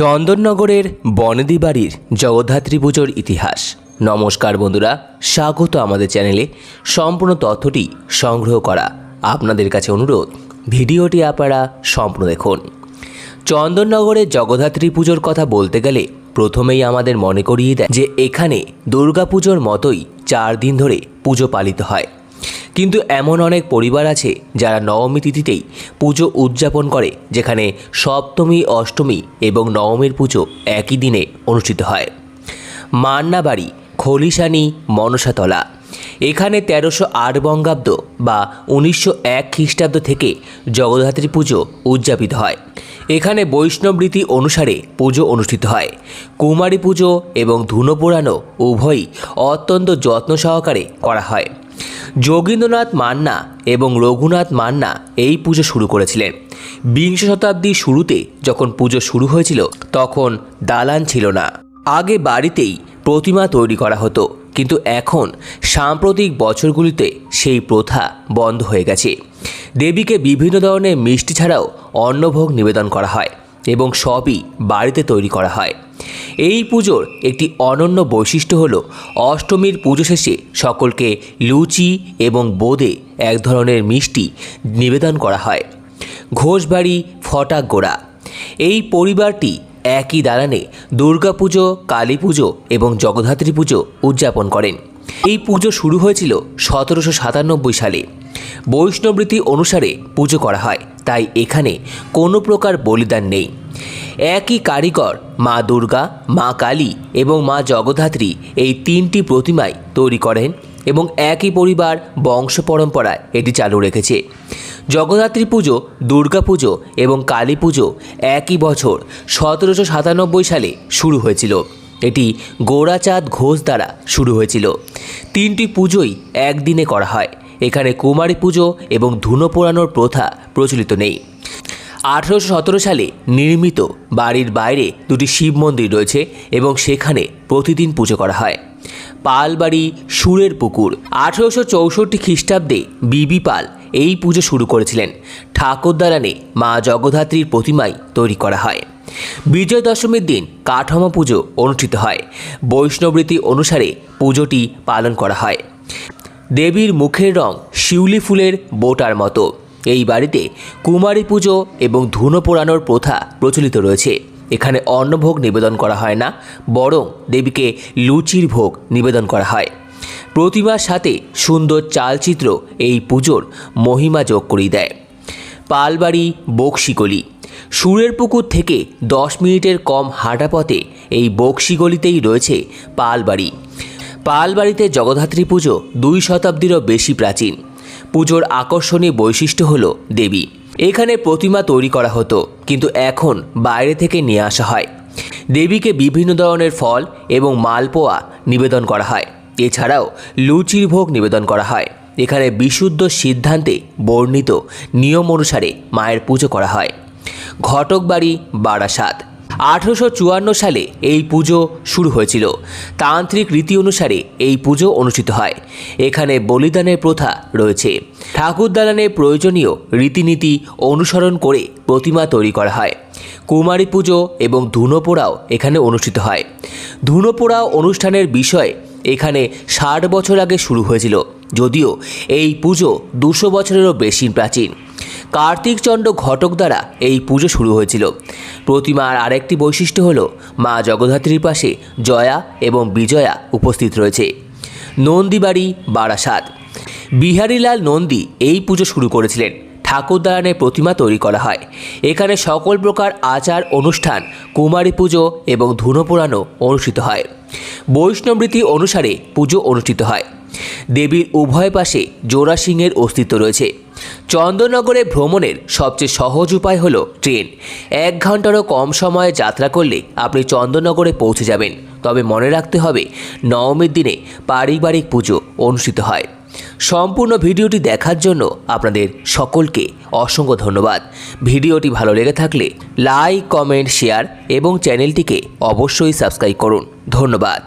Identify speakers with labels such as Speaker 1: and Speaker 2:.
Speaker 1: চন্দননগরের বনেদি বাড়ির জগদ্ধাত্রী পুজোর ইতিহাস। নমস্কার বন্ধুরা, স্বাগত আমাদের চ্যানেলে। সম্পূর্ণ তথ্যটি সংগ্রহ করা আপনাদের কাছে অনুরোধ, ভিডিওটি আপনারা সম্পূর্ণ দেখুন। চন্দননগরের জগদ্ধাত্রী পুজোর কথা বলতে গেলে প্রথমেই আমাদের মনে করিয়ে দেয় যে এখানে দুর্গাপুজোর মতোই চার দিন ধরে পুজো পালিত হয়। কিন্তু এমন অনেক পরিবার আছে যারা নবমী তিথিতেই পুজো উদযাপন করে, যেখানে সপ্তমী, অষ্টমী এবং নবমীর পুজো একই দিনে অনুষ্ঠিত হয়। মান্নাবাড়ি, খলিশানি, মনসাতলা। এখানে তেরোশো আট বঙ্গাব্দ বা উনিশশো এক খ্রিস্টাব্দ থেকে জগদ্ধাত্রী পুজো উদযাপিত হয়। এখানে বৈষ্ণব রীতি অনুসারে পুজো অনুষ্ঠিত হয়। কুমারী পুজো এবং ধুনো পোড়ানো উভয়ই অত্যন্ত যত্ন সহকারে করা হয়। যোগীন্দ্রনাথ মান্না এবং রঘুনাথ মান্না এই পুজো শুরু করেছিলেন। বিংশ শতাব্দীর শুরুতে যখন পুজো শুরু হয়েছিল, তখন দালান ছিল না। আগে বাড়িতেই প্রতিমা তৈরি করা হতো, কিন্তু এখন সাম্প্রতিক বছরগুলিতে সেই প্রথা বন্ধ হয়ে গেছে। দেবীকে বিভিন্ন ধরনের মিষ্টি ছাড়াও অন্নভোগ নিবেদন করা হয় এবং সবই বাড়িতে তৈরি করা হয়। এই পুজোর একটি অনন্য বৈশিষ্ট্য হল অষ্টমীর পুজো শেষে সকলকে লুচি এবং বোঁদে এক ধরনের মিষ্টি নিবেদন করা হয়। ঘোষবাড়ি, ফটা গোড়া। এই পরিবারটি একই দালানে দুর্গাপুজো কালী পুজো এবং জগদ্ধাত্রী পুজো উদযাপন করেন। এই পুজো শুরু হয়েছিল সতেরোশো সাতানব্বই সালে। বৈষ্ণবরীতি অনুসারে পুজো করা হয়, তাই এখানে কোনো প্রকার বলিদান নেই। একই কারিগর, মা দুর্গা, মা কালী এবং মা জগদ্ধাত্রী এই তিনটি প্রতিমাই তৈরি করেন এবং একই পরিবার বংশ পরম্পরায় এটি চালু রেখেছে। জগদ্ধাত্রী পুজো, দুর্গা পুজো এবং কালী পুজো একই বছর সতেরোশো সাতানব্বই সালে শুরু হয়েছিল। এটি গোড়াচাঁদ ঘোষ দ্বারা শুরু হয়েছিল। তিনটি পুজোই একদিনে করা হয়। এখানে কুমারী পুজো এবং ধুনো পোড়ানোর প্রথা প্রচলিত নেই। আঠেরোশো সতেরো সালে নির্মিত বাড়ির বাইরে দুটি শিব মন্দির রয়েছে এবং সেখানে প্রতিদিন পুজো করা হয়। পালবাড়ি সুরের পুকুর। আঠেরোশো চৌষট্টি খ্রিস্টাব্দে বিবি পাল এই পুজো শুরু করেছিলেন। ঠাকুর দালানে মা জগদ্ধাত্রীর প্রতিমাই তৈরি করা হয়। বিজয় দশমীর দিন কাঠামো পুজো অনুষ্ঠিত হয়। বৈষ্ণবরীতি অনুসারে পুজোটি পালন করা হয়। দেবীর মুখের রং শিউলি ফুলের বোটার মতো। এই বাড়িতে কুমারী পুজো এবং ধুনো পোড়ানোর প্রথা প্রচলিত রয়েছে। এখানে অন্নভোগ নিবেদন করা হয় না, বরং দেবীকে লুচির ভোগ নিবেদন করা হয়। প্রতিমার সাথে সুন্দর চালচিত্র এই পুজোর মহিমা যোগ করিয়ে দেয়। পালবাড়ি বক্সিগলি। সুরের পুকুর থেকে দশ মিনিটের কম হাঁটা পথে এই বক্সিগলিতেই রয়েছে পালবাড়ি। পালবাড়িতে জগদ্ধাত্রী পুজো দুই শতাব্দীরও বেশি প্রাচীন। পুজোর আকর্ষণীয় বৈশিষ্ট্য হল দেবী। এখানে প্রতিমা তৈরি করা হতো, কিন্তু এখন বাইরে থেকে নিয়ে আসা হয়। দেবীকে বিভিন্ন ধরনের ফল এবং মালপোয়া নিবেদন করা হয়। এছাড়াও লুচির ভোগ নিবেদন করা হয়। এখানে বিশুদ্ধ সিদ্ধান্তে বর্ণিত নিয়ম অনুসারে মায়ের পুজো করা হয়। ঘটকবাড়ি বারাসাত। আঠেরোশো চুয়ান্ন সালে এই পুজো শুরু হয়েছিল। তান্ত্রিক রীতি অনুসারে এই পুজো অনুষ্ঠিত হয়। এখানে বলিদানের প্রথা রয়েছে। ঠাকুর দালানে প্রয়োজনীয় রীতিনীতি অনুসরণ করে প্রতিমা তৈরি করা হয়। কুমারী পুজো এবং ধুনো পোড়াও এখানে অনুষ্ঠিত হয়। ধুনো পোড়াও অনুষ্ঠানের বিষয় এখানে ষাট বছর আগে শুরু হয়েছিল। যদিও এই পুজো দুশো বছরেরও বেশি প্রাচীন। কার্তিকচন্দ্র ঘটক দ্বারা এই পুজো শুরু হয়েছিল। প্রতিমার আরেকটি বৈশিষ্ট্য হল, মা জগদ্ধাত্রীর পাশে জয়া এবং বিজয়া উপস্থিত রয়েছে। নন্দীবাড়ি, বারাসাত। বিহারীলাল নন্দী এই পুজো শুরু করেছিলেন। ঠাকুরদালানে প্রতিমা তৈরি করা হয়। এখানে সকল প্রকার আচার, অনুষ্ঠান, কুমারী পুজো এবং ধুনো অনুষ্ঠিত হয়। বৈষ্ণবরীতি অনুসারে পুজো অনুষ্ঠিত হয়। দেবীর উভয় পাশে জোড়া সিংহের অস্তিত্ব রয়েছে। চন্দননগরে ভ্রমণের সবচেয়ে সহজ উপায় হল ট্রেন। এক ঘন্টারও কম সময়ে যাত্রা করলে আপনি চন্দননগরে পৌঁছে যাবেন। তবে মনে রাখতে হবে, নবমীর দিনে পারিবারিক পুজো অনুষ্ঠিত হয়। সম্পূর্ণ ভিডিওটি দেখার জন্য আপনাদের সকলকে অসংখ্য ধন্যবাদ। ভিডিওটি ভালো লেগে থাকলে লাইক, কমেন্ট, শেয়ার এবং চ্যানেলটিকে অবশ্যই সাবস্ক্রাইব করুন। ধন্যবাদ।